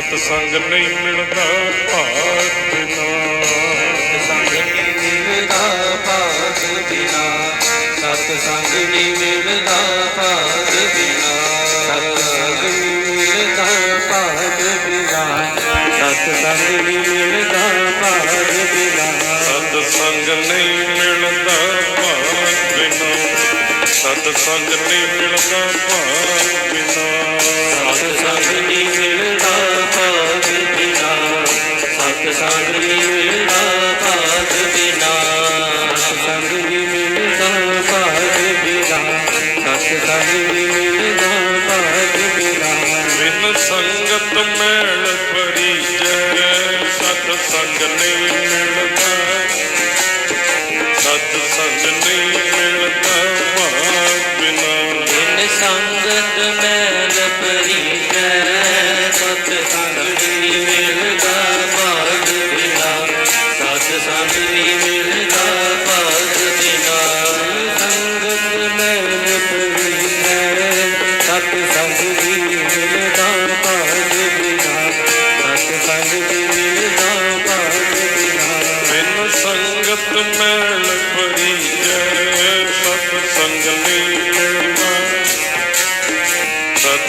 ਸਤ ਸੰਗ ਨਹੀਂ ਮਿਲਦਾ ਭਾਗ ਬਿਨਾ। ਸੰਗ ਨਹੀਂ ਮਿਲਦਾ ਭਾਗ ਬਿਨਾ। ਸਤ ਸੰਗ ਨਹੀਂ ਮਿਲਦਾ ਭਾਗ ਬਿਨਾ। ਸਤ ਸੰਗ ਨਹੀਂ ਮਿਲਦਾ ਭਾਗ ਬਿਨਾ। ਸਤ ਸੰਗ ਨਹੀਂ ਮਿਲਦਾ ਭਾਗ ਬਿਨਾ। ਸਤ ਸੰਗ ਨਹੀਂ ਮਿਲਦਾ ਭਾਗ ਬਿਨਾ। ਸਤ ਸੰਗ ਨਹੀਂ ਮਿਲਦਾ ਭਾਗ ਬਿਨਾ ਬਿਨ ਸੰਗਤ ਮੈਲ ਪਰੀਜੈ ਸਤ ਸੰਗ ਨਹੀਂ ਮਿਲਦਾ। ਸਤ ਸੰਗ ਨਹੀਂ ਮਿਲਦਾ ਭਾਗ ਬਿਨਾ ਬਿਨ ਸੰਗਤ ਮੈਲ ਪਰੀਜੈ ਸਤ ਸੰਗ ਨਹੀਂ ਮਿਲਦਾ ਭਾਗ ਬਿਨਾ। ਸਤ ਸੰਗ ਨਹੀਂ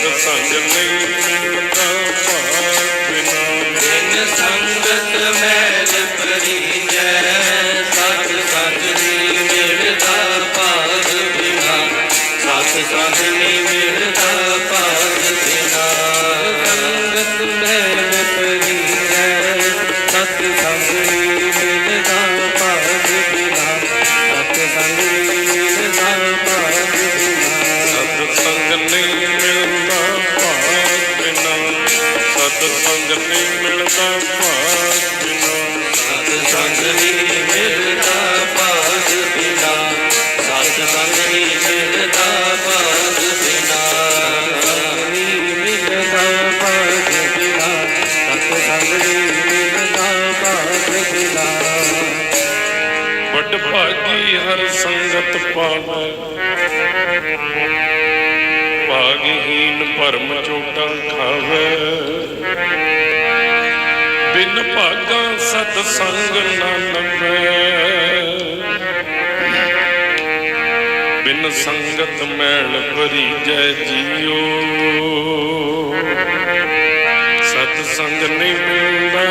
ਸੰਗ ਨਹੀਂ ਮਿਲਦਾ ਭਾਗ ਬਿਨਾ। ਬਿਨ ਸੰਗਤ ਮੈਲ ਪਰੀਜੈ ਸਤ ਸੰਗ ਨਹੀਂ ਮਿਲਦਾ ਭਾਗ ਬਿਨਾ ਸਤ ਸੰਗ ਨਹੀਂ ਮਿਲਦਾ ਭਾਗੀ ਹਰ ਸੰਗਤ ਪਾਵੈ। ਭਾਗਹੀਨ ਭਰਮ ਚੋਟਾਂ ਖਾਵੈ। ਬਿਨ ਭਾਗਾ ਸਤ ਸੰਗ ਨਾ ਲਵੈ ਬਿਨ ਸੰਗਤ ਮੈਲ ਭਰੀ ਜੈ ਜੀਓ। ਸਤ ਸੰਗ ਨਹੀਂ ਮਿਲਦਾ।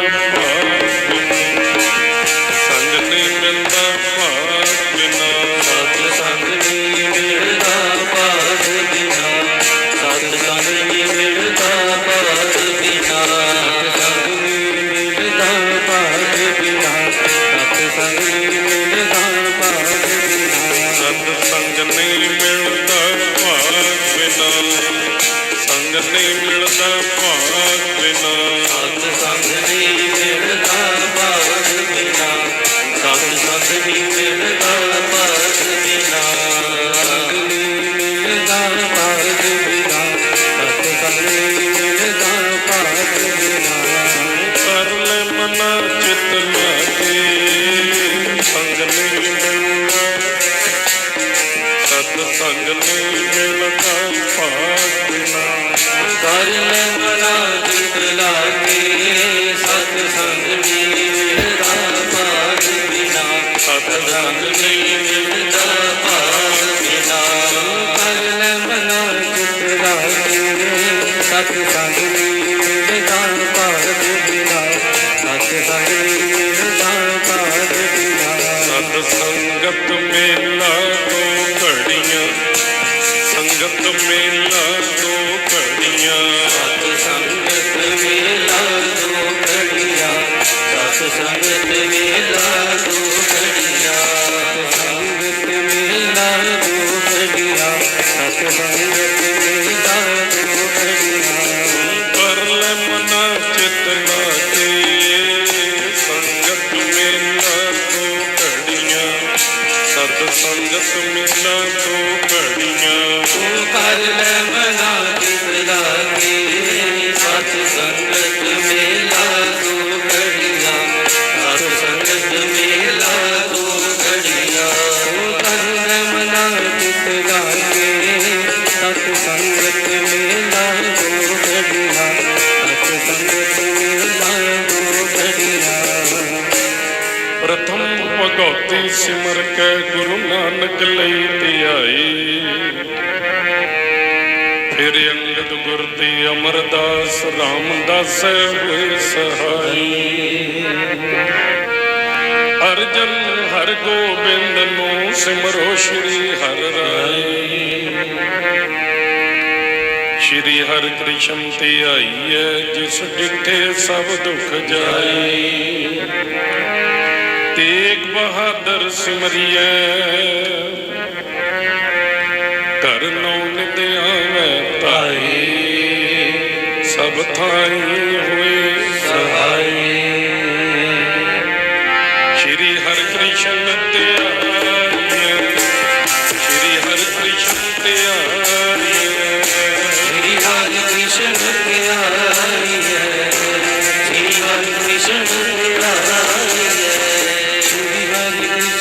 ਸੰਗ ਨਹੀਂ ਮਿਲਦਾ ਭਾਗ ਬਿਨਾ। ਸੰਗ ਨਹੀਂ ਮਿਲਦਾ ਭਾਗ ਬਿਨਾ। ਸੰਗ ਨਹੀਂ ਮਿਲਦਾ ਭਾਗ ਕਰ ਲੈ ਮਨਾ ਜਿਤ ਲਾਗੇ ਸਤ ਸੰਗ ਨਹੀਂ ਮਿਲਦਾ ਭਾਗ ਬਿਨਾ ਸਤ ਸੰਗ ਨਹੀਂ ਮਿਲਦਾ ਭਾਗ ਬਿਨਾ ਕਰ ਲੈ ਮਨਾ ਜਿਤ ਲਾਗੇ ਸਤ ਸੰਗ ਨਹੀਂ ਮਿਲਦਾ ਭਾਗ ਬਿਨਾ ਸਤ ਸੰਗ ਨਹੀਂ ਮਿਲਦਾ ਭਾਗ ਬਿਨਾ ਸਤ ਸੰਗਤ ਮੇਲਾ me. ਸਿਮਰ ਕੇ ਗੁਰੂ ਨਾਨਕ ਲਈ ਧਿਆਈ ਫਿਰ ਅੰਗਦ ਗੁਰ ਦੀ ਅਮਰਦਾਸ, ਰਾਮਦਾਸ ਹੋਏ ਸਹਾਈ। ਅਰਜਨ ਹਰ ਗੋਬਿੰਦ ਨੂੰ ਸਿਮਰੋ ਸ਼੍ਰੀ ਹਰ ਰਾਈ। ਸ਼੍ਰੀ ਹਰਿ ਕ੍ਰਿਸ਼ਨ ਤੇ ਆਈਐ ਜਿਸ ਡਿਠੇ ਸਭ ਦੁੱਖ ਜਾਈ। ਤੇਗ ਬਹਾਦਰ ਸਿਮਰਿਐ ਕਰ ਨੌ ਨਿਤ ਆਵੈ ਤਾਈ ਸਭ ਥਾਈ ਹੋਏ ਸਹਾਈ। ਸ਼੍ਰੀ ਹਰਿ ਕ੍ਰਿਸ਼ਨ ਤੇ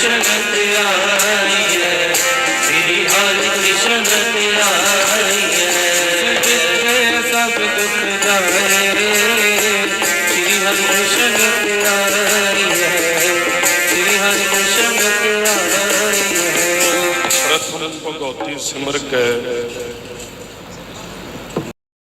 ਹਰਿ ਕ੍ਰਿਸ਼ਨ ਧਿਆਈ ਹੈ ਸ੍ਰੀ ਹਰਿ ਕ੍ਰਿਸ਼ਨ ਧਿਆਈ ਹੈ ਜਿੱਥੇ ਸਭ ਦੁੱਖ ਜਾਏ ਸ੍ਰੀ ਹਰਿ ਕ੍ਰਿਸ਼ਨ ਧਿਆਈ ਹੈ ਸ੍ਰੀ ਹਰਿ ਕ੍ਰਿਸ਼ਨ ਧਿਆਈ ਹੈ ਪ੍ਰਥਮ ਭਗਉਤੀ ਸਿਮਰ ਕੇ